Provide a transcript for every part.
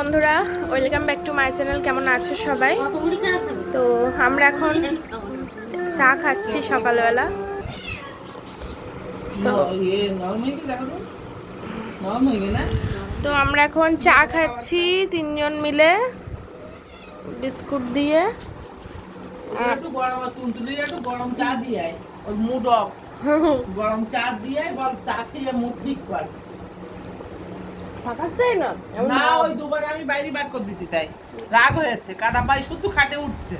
বন্ধুরা welcome back to my channel. কেমন আছো সবাই? তো আমরা এখন চা খাচ্ছি সকালবেলা। তো তো আমরা এখন চা খাচ্ছি তিনজন মিলে বিস্কুট দিয়ে। গরম চা দিয়ে বল চা খেয়ে মুড ঠিক কর। ফাঁকাচ্ছেই না। না ওই দুবার আমি বাইরে বার করে দিছি তাই। রাগ হয়েছে কাদা পাই শুধু খাটে উঠছে।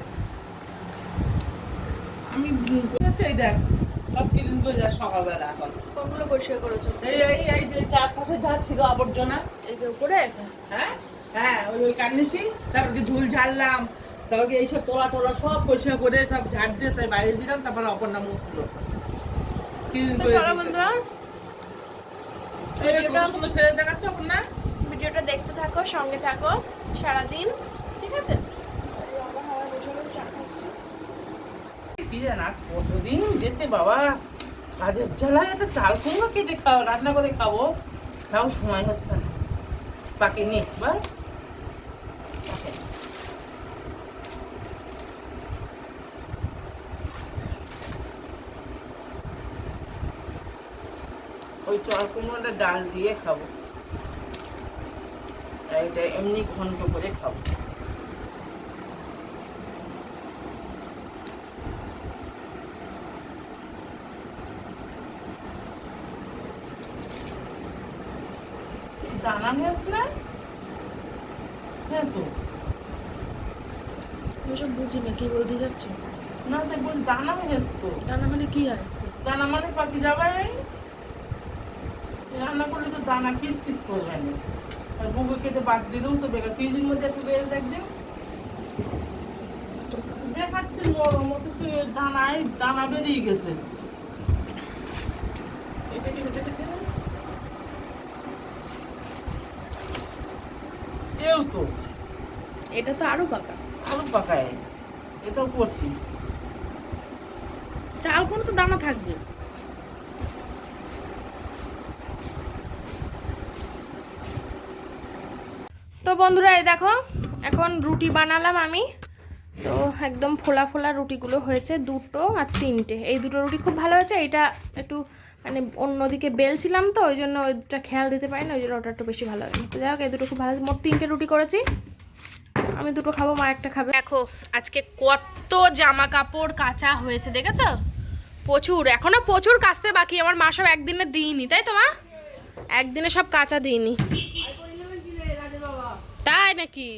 আমি এই দেখ সব ক্লিন করে যা সকালবেলা এখন। কোনগুলো পরিষ্কার করেছ? এই এই এই যে চারপাশে যা ছিল আবর্জনা। এই যে উপরে? হ্যাঁ হ্যাঁ ওই ওই কান্নিসি তারপর কি ঝুল ঝাড়লাম তারপর কি এইসব তোলা টোলা সব পরিষ্কার করে সব ঝাড় দিয়ে তাই বাইরে দিলাম তারপর ক্লিন তো করে বন্ধুরা এই কত সুন্দর ফেলে দেখাচ্ছে অপর্ণা ভিডিওটা দেখতে থাকো সঙ্গে থাকো সারাদিন ঠিক আছে? জান আজ কতদিন যেতে বাবা কাজের জ্বালায় একটা চাল কুমড়ো কেটে খাওয়া রান্না করে খাব। তাও সময় হচ্ছে না। বাকি নেই বা কুমড়োটা ডাল দিয়ে খাব। আর এটা এমনি ঘন্ট করে খাব। দানা নিয়ে আসলে হ্যাঁ তো। বুঝি না কি বলতে যাচ্ছ না সে বল দানা দানা মানে কি হয় দানা মানে পাখি যাবে রান্না করলে তো দানা খিস খিস করবে না আর বুকে কেটে বাদ দিলেও তো বেকার। ফ্রিজের মধ্যে চলে এসে দেখবেন দেখাচ্ছে নরম মতো দানায় দানা বেরিয়ে গেছে। এটা কি এও তো। এটা তো আরও পাকা। আলু পাকায়। এটাও করছি। চাল কোনো তো দানা থাকবে। তো বন্ধুরা, এই দেখো, এখন রুটি বানালাম আমি। তো একদম ফোলা ফোলা রুটিগুলো হয়েছে, দুটো আর তিনটে। এই দুটো রুটি খুব ভালো হয়েছে, এটা একটু মানে অন্যদিকে বেলছিলাম তো, ওই জন্য ওইটা খেয়াল দিতে পারি না ওই জন্য ওটা একটু বেশি ভালো হয়নি। তো যাই হোক, এই দুটো খুব ভালো মোট তিনটে রুটি করেছি। আমি দুটো খাব, মা একটা খাবে। দেখো, আজকে কত জামা কাপড় কাঁচা হয়েছে, দেখেছ? প্রচুর। এখনও প্রচুর কাচতে বাকি, আমার মা সব একদিনে দিইনি, তাই তো মা? একদিনে সব কাঁচা দিইনি। তাই নাকি?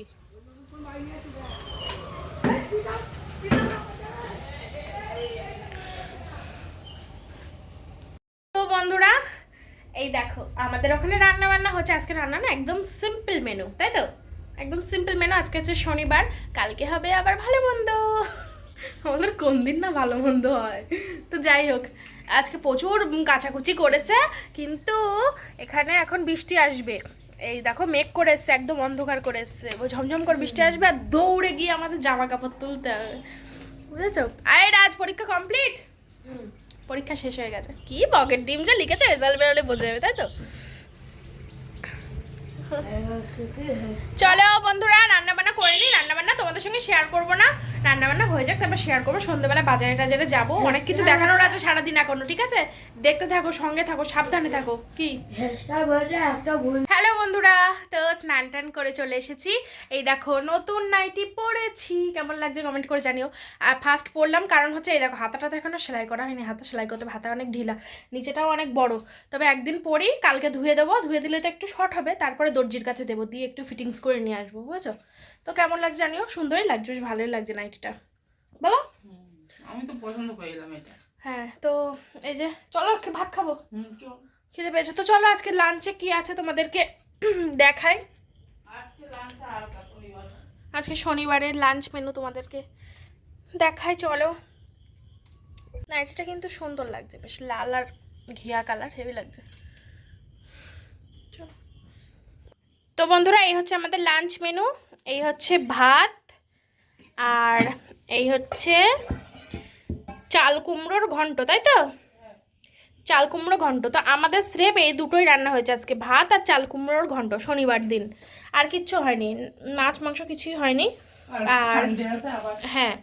বন্ধুরা, এই দেখো, আমাদের ওখানে রান্না বান্না হচ্ছে। আজকে রান্না না একদম সিম্পল মেনু তাই তো? একদম সিম্পল মেনু আজকে হচ্ছে শনিবার, কালকে হবে আবার ভালো মন্দ। আমাদের কোন দিন না ভালো মন্দ হয়? তো যাই হোক, আজকে প্রচুর কাচাকুচি করেছে, কিন্তু এখানে এখন বৃষ্টি আসবে। এই দেখো মেঘ করে এসছে একদম অন্ধকার করে এসছে। ও ঝমঝম করে বৃষ্টি আসবে আর দৌড়ে গিয়ে আমাদের জামা কাপড় তুলতে হবে। বুঝেছ? আরে আজ পরীক্ষা কমপ্লিট পরীক্ষা শেষ হয়ে গেছে। কি পকেট ডিম যে লিখেছে রেজাল্ট বেরোলে বোঝা যাবে তাই তো? চলো বন্ধুরা রান্না বান্না করে নি রান্না বান্না তোমাদের সঙ্গে শেয়ার করব না। রান্না বান্না হয়ে যাক তারপর শেয়ার করব। সন্ধ্যেবেলা বাজারে টাজারে যাব। অনেক কিছু দেখানোর আছে সারাদিন এখনও ঠিক আছে? দেখতে থাকো সঙ্গে থাকো সাবধানে থাকো। কি? হ্যালো বন্ধুরা। তো স্নান টান করে চলে এসেছি। এই দেখো নতুন নাইটি পরেছি কেমন লাগছে কমেন্ট করে জানিও। আর ফার্স্ট পরলাম কারণ হচ্ছে এই দেখো হাতাটা তো সেলাই করা হয়নি। হাতা সেলাই করতে হাতা অনেক ঢিলা। নিচেটাও অনেক বড়। তবে একদিন পরি কালকে ধুয়ে দেবো। ধুয়ে দিলে তো একটু শর্ট হবে। তারপরে দর্জির কাছে দেবো। দিয়ে একটু ফিটিংস করে নিয়ে আসব বুঝেছ? তো কেমন লাগছে জানিও? সুন্দরই লাগছে বেশ ভালোই লাগছে নাইটিটা বলো আমি তো পছন্দ করলাম এটা। হ্যাঁ তো এই যে চলো ভাত খাব। খেতে পেয়েছে। তো চলো আজকে লাঞ্চে কি আছে তোমাদেরকে দেখাই। আজকে শনিবারের লাঞ্চ মেনু তোমাদেরকে দেখাই চলো। নাইটিটা কিন্তু সুন্দর লাগছে বেশ লাল আর ঘিয়া কালার হেভি লাগছে। চলো। তো বন্ধুরা এই হচ্ছে আমাদের লাঞ্চ মেনু এই হচ্ছে ভাত আর এই হচ্ছে চাল কুমড়োর ঘন্ট তাই তো? চাল কুমড়ো ঘন্ট। তো আমাদের স্রেপ এই দুটোই রান্না হয়েছে আজকে ভাত আর চাল কুমড়োর ঘন্ট শনিবার দিন। আর কিচ্ছু হয়নি মাছ মাংস কিছুই হয়নি। আর হ্যাঁ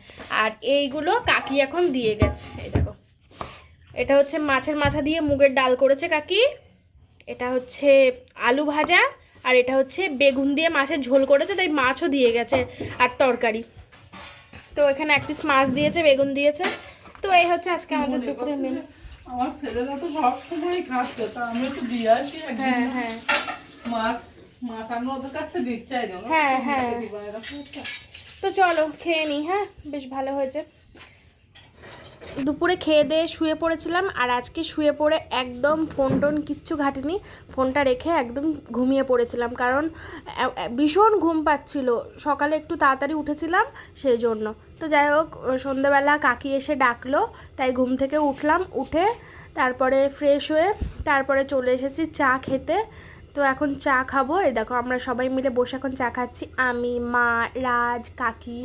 আর এইগুলো কাকি এখন দিয়ে গেছে এই দেখো। এটা হচ্ছে মাছের মাথা দিয়ে মুগের ডাল করেছে কাকি। এটা হচ্ছে আলু ভাজা আর এটা হচ্ছে বেগুন দিয়ে মাছের ঝোল করেছে তাই মাছও দিয়ে গেছে আর তরকারি। তো এখানে এক পিস মাছ দিয়েছে বেগুন দিয়েছে। তো এই হচ্ছে আজকে আমাদের দুপুরে মেনু আমার ছেলেরা তো সব সময় খাচ্ছে তা আমি একটু দিয়ে আসি হ্যাঁ হ্যাঁ। মাছ মাছ আর ওদের কাছ থেকে দিতে চাই না। হ্যাঁ, হ্যাঁ। তো চলো খেয়ে নিই হ্যাঁ? বেশ ভালো হয়েছে। দুপুরে খেয়ে দিয়ে শুয়ে পড়েছিলাম আর আজকে শুয়ে পড়ে একদম ফোন টোন কিচ্ছু ঘাটেনি। ফোনটা রেখে একদম ঘুমিয়ে পড়েছিলাম কারণ ভীষণ ঘুম পাচ্ছিল। সকালে একটু তাড়াতাড়ি উঠেছিলাম সেই জন্য। তো যাই হোক সন্ধেবেলা কাকি এসে ডাকলো, তাই ঘুম থেকে উঠলাম, উঠে তারপরে ফ্রেশ হয়ে তারপরে চলে এসেছি চা খেতে। তো এখন চা খাব। এই দেখো, আমরা সবাই মিলে বসে এখন চা খাচ্ছি। আমি, মা, রাজ, কাকি।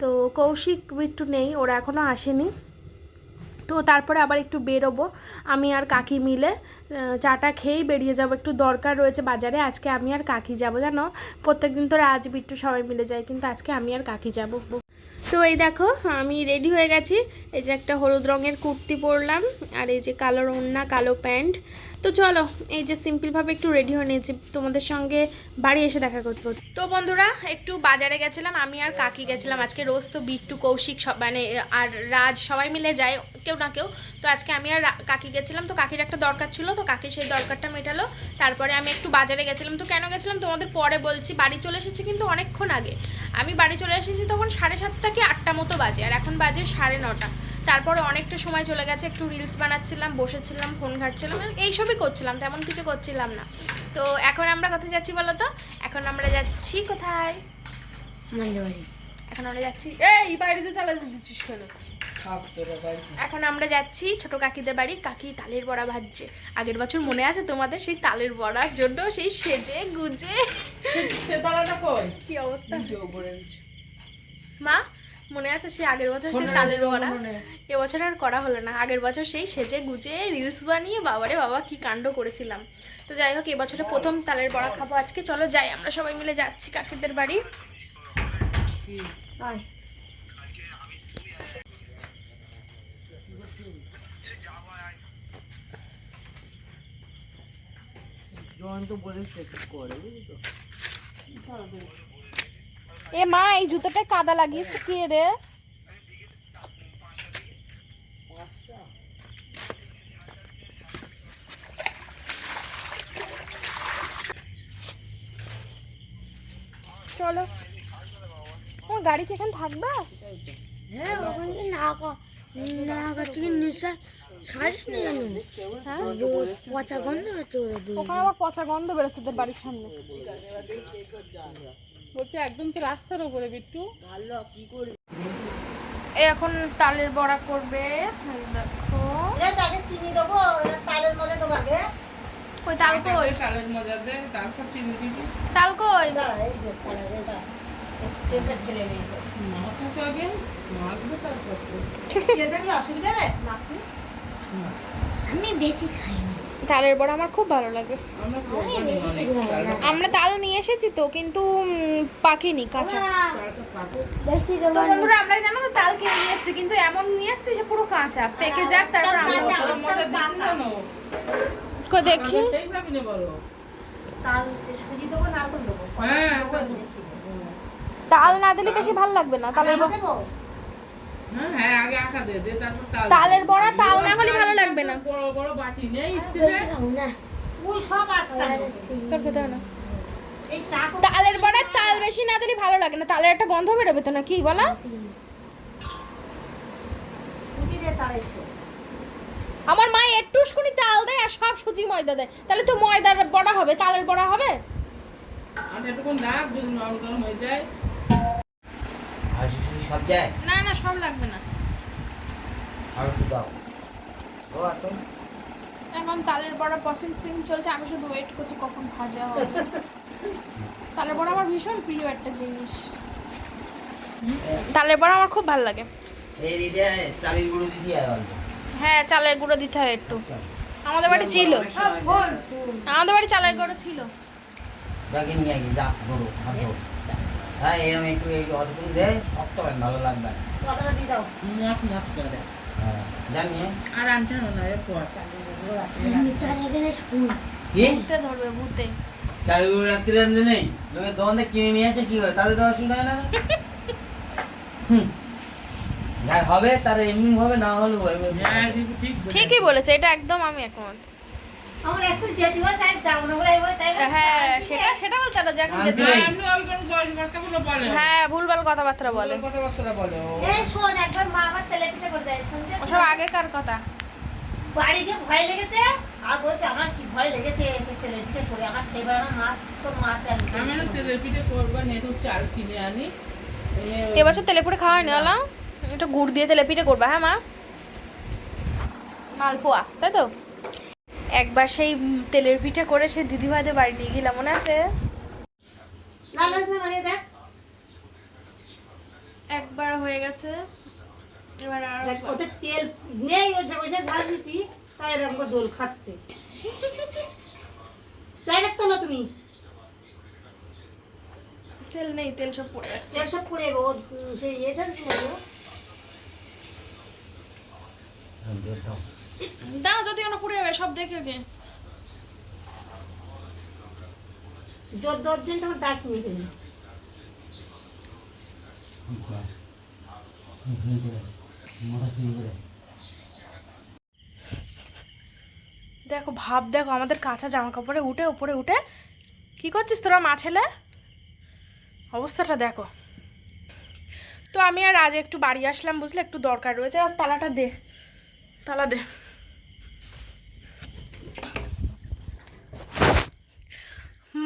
তো কৌশিক বিট্টু নেই, ওরা এখনও আসেনি। তো তারপরে আবার একটু বেরোবো। আমি আর কাকি মিলে চাটা খেয়েই বেরিয়ে যাব। একটু দরকার রয়েছে বাজারে, আজকে আমি আর কাকি যাব, জানো? প্রত্যেকদিন তো রাজ বিট্টু সবাই মিলে যায়, কিন্তু আজকে আমি আর কাকি যাব। তো এই দেখো, আমি রেডি হয়ে গেছি। এই যে একটা হলুদ রঙের কুর্তি পরলাম, আর এই যে কালো ওড়না, কালো প্যান্ট তো চলো, এই যে সিম্পলভাবে একটু রেডি হয়ে নিয়েছি। তোমাদের সঙ্গে বাড়ি এসে দেখা করতে। তো বন্ধুরা, একটু বাজারে গেছিলাম, আমি আর কাকি গেছিলাম। আজকে রোজ তো বিট্টু, কৌশিক, সব মানে আর রাজ সবাই মিলে যায়, কেউ না কেউ। তো আজকে আমি আর কাকি গেছিলাম, তো কাকির একটা দরকার ছিল, তো কাকি সেই দরকারটা মেটালো। তারপরে আমি একটু বাজারে গেছিলাম। তো কেন গেছিলাম, তোমাদের পরে বলছি, বাড়ি চলে এসেছি কিন্তু অনেকক্ষণ আগে। আমি বাড়ি চলে এসেছি তখন সাড়ে সাতটা কি আটটা মতো বাজে, আর এখন বাজে সাড়ে নটা। তারপরে অনেকটা সময় চলে গেছে একটু রিলস বানাচ্ছিলাম বসেছিলাম ফোন ঘাটছিলাম এইসবই করছিলাম তেমন কিছু করছিলাম না। তো এখন আমরা কোথায় যাচ্ছি বলো তো? এখন আমরা যাচ্ছি কোথায়? এখন আমরা যাচ্ছি এই বাড়িতে তালা দিচ্ছিস কেন? এখন আমরা যাচ্ছি ছোট কাকিদের বাড়ি কাকি তালের বড়া ভাজছে। আগের বছর মনে আছে তোমাদের সেই তালের বড়ার জন্য সেই সেজে গুজে? কি অবস্থা। মা? মনে আছে? সেই আগের বছর সেই তালের বড়া। এবছর আর করা হলো না। আগের বছর সেই সেজে গুজে রিলস বানিয়ে বাবারে বাবা কি কাণ্ড করেছিলাম। তো যাই হোক এবছরে প্রথম তালের বড়া খাব আজকে। চলো যাই আমরা সবাই মিলে যাচ্ছি কাকিদের বাড়ি। এ মা, এই জুতোটা কাদা লাগিয়েছে, কে রে? চলো। গাড়ি কি এখানে থাকবে? হ্যাঁ ওখানে না না থেকে নিশা ছাড়িস না হ্যাঁ যে পচা গন্ধ হচ্ছে ওখানে আবার পচা গন্ধ বেরোচ্ছে তোদের বাড়ির সামনে বলছি একদম তো রাস্তার উপরে বিট্টু এ এখন তালের বড়া করবে দেখো তাকে চিনি দেবো তালের মধ্যে আগে কই তাল কই তালের মজা দে তারপর চিনি দিবি তাল কই। অসুবিধা নেই? আমি বেশি খাই না তালের বড়া আমার খুব ভালো লাগে। আমরা তাল নিয়ে এসেছি তো কিন্তু পাকেনি কাঁচা। তো বন্ধুরা আমরা জানো তাল কিনে নিয়ে এসেছি কিন্তু এমন নিয়ে এসেছি যে পুরো কাঁচা। পেকে যাক তারপর আমরা দেখি হ্যাঁ, তাল না দিলে বেশি ভালো লাগবে না তালের তালের বড়া তাল না হলে ভালো লাগবে না। বড় বড় বাটি নেই না। না। তালের বড়ায় তাল বেশি না দিলে ভালো লাগে না। তালের একটা গন্ধ বেরোবে তো না কি বলো? সুজি দিয়ে চাড়াইছো আমার মা একটুখানি তাল দেয় আর সব সুজি ময়দা দেয়। তাহলে তো ময়দার বড়া হবে তালের বড়া হবে? আর এটুকুন রাখ, যদি নরম হয়ে যায়। সব যায়? না না সব লাগবে না। আর একটু দাও। ও আর এখন তালের বড়া প্রসেসিং চলছে আমি শুধু ওয়েট করছি কখন ভাজা হবে। তালের বড়া আমার ভীষণ প্রিয় একটা জিনিস। তালের বড়া আমার খুব ভালো লাগে। এই দিদি চালির গুঁড়ো দিদি হ্যাঁ চালের গুঁড়ো দিতে হয় একটু। আমাদের বাড়ি ছিল। আমাদের বাড়ি চালাই করে ছিল। নিয়ে যা হ্যাঁ এরকম একটু অতটুকু দে শক্ত হবে ভালো লাগবে কতটা দিয়ে দাও? মাছ মাছ করে হ্যাঁ জানিয়ে আর আনছে না এরপর তার এখানে কি? ভূতে ধরবে ভূতে চালু রাত্রি রান্ধে নেই? লোকের দোকান কিনে নিয়ে আছে কি করে? তাদের তো অসুবিধা হয় না হুম। যার হবে তার এমনি হবে না হলে হ্যাঁ। ঠিকই বলেছে এটা একদম আমি একমত। হ্যাঁ সেটা না যে এখন যেতে হ্যাঁ, হ্যাঁ। ভুলভাল কথাবার্তা বলে। পিঠে ওসব আগেকার কথা। বাড়ি গিয়ে ভয় লেগেছে? আর বলছে আমার কি ভয় লেগেছে পিঠে করে? আমার সেবার আমার মা তো মা আমি না তেলের পিঠে করব না একটু চাল কিনে আনি। এবছর তেলে পুড়ে খাওয়া হয়নি আলা এটা গুড় দিয়ে তেলে পিঠে করবা হ্যাঁ মা? মালপোয়া তাই তো? একবার সেই তেলের পিঠে করে সেই দিদিভাইদের বাড়ি নিয়ে গেলাম মনে আছে? মানে একবার হয়ে গেছে। এবার আর ওতে তেল নেই ও যে বসে ঝাল দিতি তাই এরকম দোল খাচ্ছে। তাই রাখতো না তুমি। তেল নেই তেল সব পড়ে যাচ্ছে। তেল সব পড়ে ও সেই ইয়ে না। দাও যদি ওনা পুড়ে যাবে সব দেখে গে দশজন তোমার ডাক নিয়ে গেলি দেখো ভাব দেখো আমাদের কাঁচা জামা কাপড়ে উঠে উপরে উঠে কি করছিস তোরা মা ছেলে? অবস্থাটা দেখো। তো আমি আর আজ একটু বাড়ি আসলাম বুঝলে? একটু দরকার রয়েছে আজ তালাটা দে। তালা দে।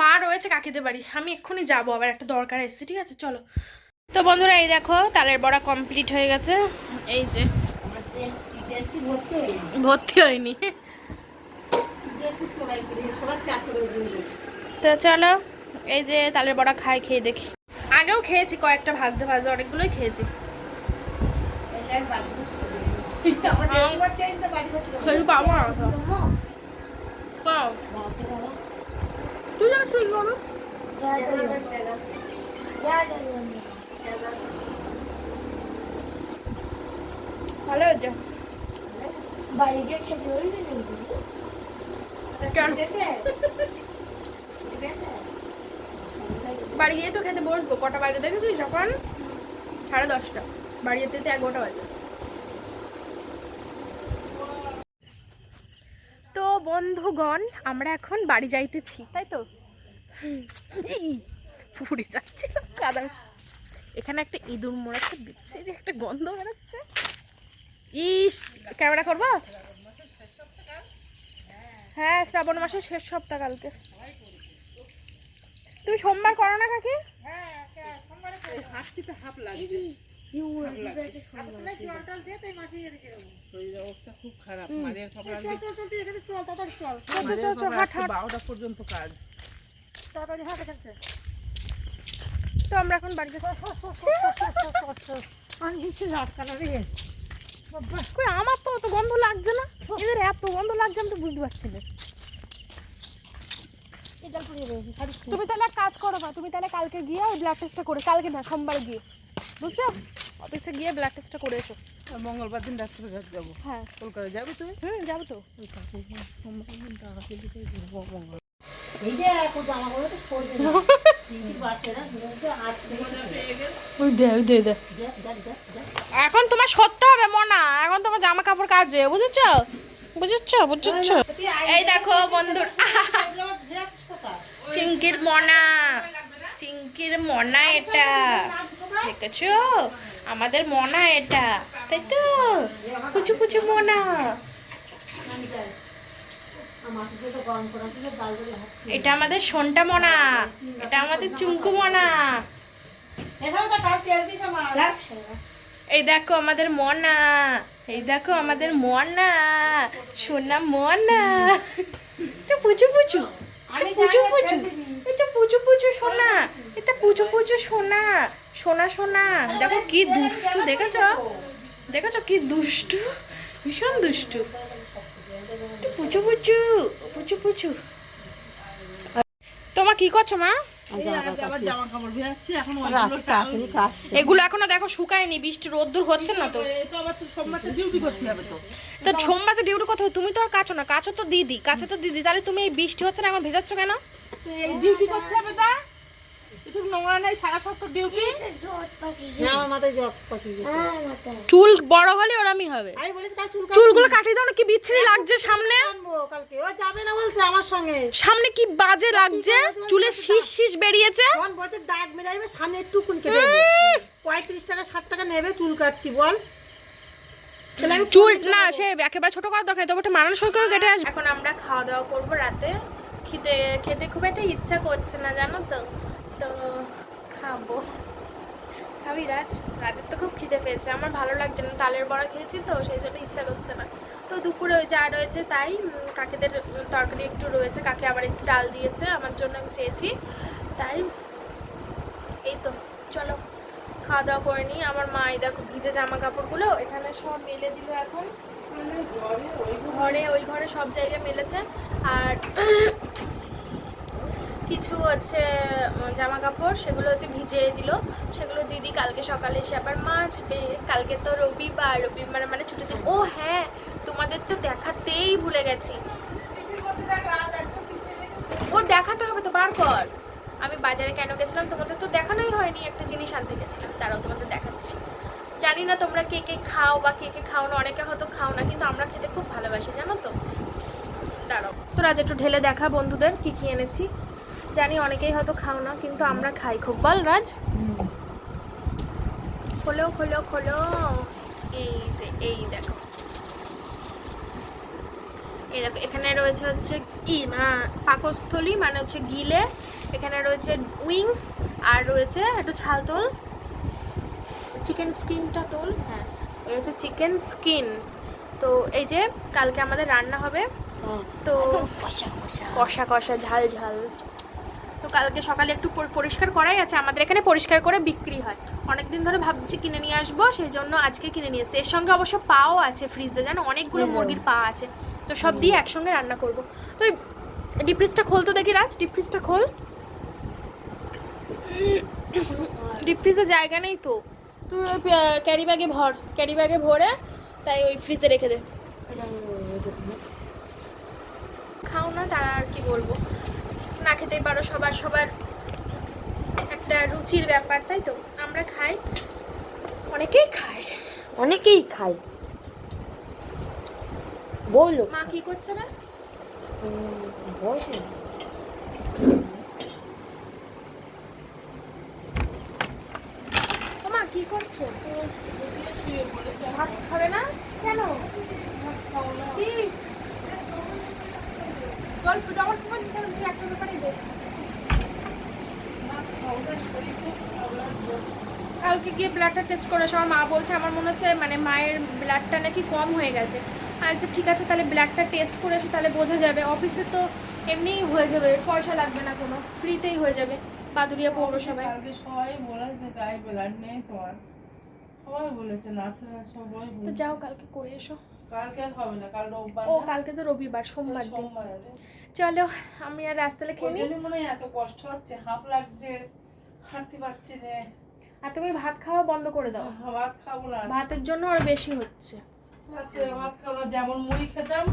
মা রয়েছে কাকিদের বাড়ি। আমি এক্ষুনি যাব আবার একটা দরকার এসছে ঠিক আছে? চলো। তো বন্ধুরা এই দেখো তালের বড়া কমপ্লিট হয়ে গেছে। এই যে ভর্তি হয়ে হয়নি। তো চলো এই যে তালের বড়া খাই খেয়ে দেখি। আগেও খেয়েছি কয়েকটা ভাজতে ভাজতে অনেকগুলোই খেয়েছি। খেয়ে ভালো হয়েছে? বাড়ি গিয়ে খেতে? বাড়ি তো খেতে বসবো। কটা বাজে দেখেছিস যখন সাড়ে দশটা। বাড়ি যেতে যেতে এগারোটা বাজে তো বন্ধুগণ আমরা এখন বাড়ি যাইতেছি তাই তো? পুড়ে যাচ্ছে কাদা এখানে একটা ইঁদুর মোড়াচ্ছে যে একটা গন্ধ বেরোচ্ছে। ইস ক্যামেরা করব? হ্যাঁ শ্রাবণ মাসের শেষ সপ্তাহ কালকে। তুমি সোমবার করো না কাকি? হাসিতে হাফ লাগবে শরীরের অবস্থা আমরা তো অত গন্ধ লাগছে না এদের এত গন্ধ লাগছে আমি তো বুঝতে পারছি না তুমি তাহলে কাজ করো না তুমি তাহলে কালকে গিয়ে ওই ব্লাড টেস্টটা করে, কালকে না, সোমবার গিয়ে। বুঝছ? অফিসে গিয়ে ব্লাড টেস্টটা করে এসো। মঙ্গলবার দিন ডাক্তারের কাছে যাব। হ্যাঁ। কলকাতা যাবে তুমি? হুম যাব তো। এখন তোমার সত্যি হবে মনা। এখন তোমার জামা কাপড় কাচবে বুঝেছ? বুঝেছ বুঝেছ? এই দেখো বন্ধুর চিঙ্কির মনা। চিঙ্কির মনা এটা। দেখেছ? আমাদের মনা এটা, তাই তো? কুচু কুচু মনা। তো এটা আমাদের সোনটা মনা, এটা আমাদের চুমকু মনা। তো এই দেখো আমাদের মনা, এই দেখো আমাদের মনা, সোনা মনা। এটা পুচু পুচু পুচু পুচু পুচু পুচু সোনা, এটা পুচু পুচু সোনা। সোনা সোনা দেখো কি দুষ্টু দেখেছ? দেখেছ কি দুষ্টু? ভীষণ দুষ্টু। পুচু পুচু পুচু পুচু। তোমার কি করছ মা? এগুলো এখনও দেখো শুকায়নি বৃষ্টি রোদ্দুর হচ্ছে না তো। তো আবার সোমবারে ডিউটি করতে তুমি তো আর কাছো না। কাছো তো দিদি কাছে তো দিদি। তাহলে তুমি এই বৃষ্টি হচ্ছে না এখন ভেজাচ্ছ কেন? ডিউটি করতে হবে কিছু নোংরা নেই সারা সপ্তাহ ডিউটি হ্যাঁ আমার মাথায় জট পাকিয়ে চুল বড় হলে ওরমই হবে। আমি বলেছি কাল চুল চুলগুলো কাটিয়ে দাও না কি বিচ্ছিরি লাগছে সামনে? কালকে। ও যাবে না বলছে আমার সঙ্গে। সামনে কি বাজে লাগছে? চুলে শীষ শীষ বেরিয়েছে? বলছে দাগ মেরাইবে সামনে একটু কুন কেটে পঁয়ত্রিশ টাকা ষাট টাকা নেবে চুল কাটতি বল। চুল না সে একেবারে ছোট করার দরকার তবে একটা মানুষ করে কেটে আসবে। এখন আমরা খাওয়া দাওয়া করব রাতে। খেতে খেতে খুব একটা ইচ্ছা করছে না জানো তো? তো খাব। খাবি রাজ? রাজের তো খুব খিদে পেয়েছে। আমার ভালো লাগছে না। তালের বড়া খেয়েছি তো, সেই জন্য ইচ্ছা করছে না। তো দুপুরে ওই যা রয়েছে তাই কাকিদের তরকারি একটু রয়েছে। কাকে আবার একটু ডাল দিয়েছে, আমার জন্য আমি চেয়েছি। তাই, এই তো, চলো খাওয়া দাওয়া করে নিই। আমার মা এই দেখো ভিজে জামা কাপড়গুলো, এখানে সব মেলে দিল এখন। ঘরে, ওই ঘরে সব জায়গায় মেলেছে। আর কিছু হচ্ছে জামা কাপড় সেগুলো হচ্ছে ভিজিয়ে দিল। সেগুলো দিদি কালকে সকালে এসে আবার মাছবে কালকে তো রবিবার রবিবার মানে ছুটি দিন ও হ্যাঁ তোমাদের তো দেখাতেই ভুলে গেছি। ও দেখাতে হবে তো, বার কর। আমি বাজারে কেন গেছিলাম, তোমাদের তো দেখানোই হয়নি, একটা জিনিস আনতে গেছিলাম তারাও তোমাদের দেখাচ্ছি। জানি না তোমরা কে কে খাও বা কে কে খাও না, অনেকে হয়তো খাও না, কিন্তু আমরা খেতে খুব ভালোবাসি, জানো তো? দাঁড়াও। তো রাজ একটু ঢেলে দেখা বন্ধুদের, কি কি এনেছি। জানি অনেকেই হয়তো খাও না কিন্তু আমরা খাই খুব। বল রাজ। খোলো খোলো খোলো। এই যে এই দেখো। এই দেখো এখানে রয়েছে হচ্ছে ই পাকস্থলী মানে হচ্ছে গিলে। এখানে রয়েছে উইংস আর রয়েছে একটু ছাল তোল। চিকেন স্কিনটা তোল হ্যাঁ। এই হচ্ছে চিকেন স্কিন। তো এই যে কালকে আমাদের রান্না হবে। তো কষা কষা। কষা কষা ঝাল ঝাল। তো কালকে সকালে একটু পরিষ্কার করাই আছে। আমাদের এখানে পরিষ্কার করে বিক্রি হয়। অনেক দিন ধরে ভাবছি কিনে নিয়ে আসব সেই জন্য আজকে কিনে নিয়ে এসেছি। এর সঙ্গে অবশ্য পাও আছে ফ্রিজে জানো? অনেকগুলো মুরগির পা আছে। তো সব দিয়ে একসঙ্গে রান্না করব। তো ডিপ ফ্রিজটা খোল তো দেখি রাজ। ডিপ ফ্রিজটা খোল। ডিপ ফ্রিজে জায়গা নেই তো। তুই ওই ক্যারি ব্যাগে ভর। ক্যারি ব্যাগে ভরে তাই ওই ফ্রিজে রেখে দে। খাও না তারা আর কি বলব? খেতেই পারো সবার সবার একটা রুচির ব্যাপার তাই তো? আমরা খাই অনেকেই খায়। অনেকেই খায়। বলল মা কি করছে না? বসে মা কি করছ? ভাত খাবে না? কেন কি হবে একটা ব্যাপারে কালকে গিয়ে ব্লাডটা টেস্ট করে আমার মা বলছে আমার মনে হচ্ছে মানে মায়ের ব্লাডটা নাকি কম হয়ে গেছে। আচ্ছা ঠিক আছে তাহলে ব্লাডটা টেস্ট করে এসে তাহলে বোঝা যাবে। অফিসে তো এমনিই হয়ে যাবে পয়সা লাগবে না কোনো ফ্রিতেই হয়ে যাবে বাদুরিয়া পৌরসভায়। কালকে সবাই বলেছে গায়ে ব্লাড নেই তোমার। সবাই বলেছে নার্সেরা সবাই তো যাও কালকে করে এসো। ও কালকে তো রবিবার সোমবার চলো আমি আর রাস্তালে খেয়ে মনে হয় এত কষ্ট হচ্ছে হাঁপ লাগছে হাঁটতে পারছি না। আর তুমি ভাত খাওয়া বন্ধ করে দাও। ভাত খাব না। ভাতের জন্য আর বেশি হচ্ছে। ভাত খাব না যেমন মুড়ি খেতাম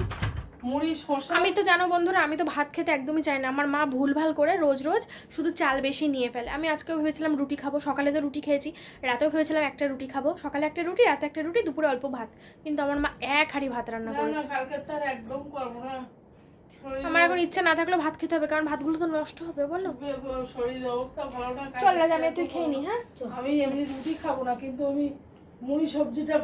মুড়ি শসা? আমি তো জানো বন্ধুরা আমি তো ভাত খেতে একদমই চাই না। আমার মা ভুলভাল করে রোজ রোজ শুধু চাল বেশি নিয়ে ফেলে। আমি আজকেও ভেবেছিলাম রুটি খাব সকালে তো রুটি খেয়েছি। রাতেও ভেবেছিলাম একটা রুটি খাব সকালে একটা রুটি রাতে একটা রুটি দুপুরে অল্প ভাত। কিন্তু আমার মা এক হাঁড়ি ভাত রান্না করেছে। আর একদম করব না। আমার এখন ইচ্ছা না থাকলেও ভাত খেতে হবে কারণ ভাতগুলো তো নষ্ট হবে বলো। শরীরের অবস্থা ভালো না চল রাজ আমি তুই খেয়ে নি। হ্যাঁ? আমি এমনি রুটি খাব না কিন্তু আমি মুড়ি সবজিটা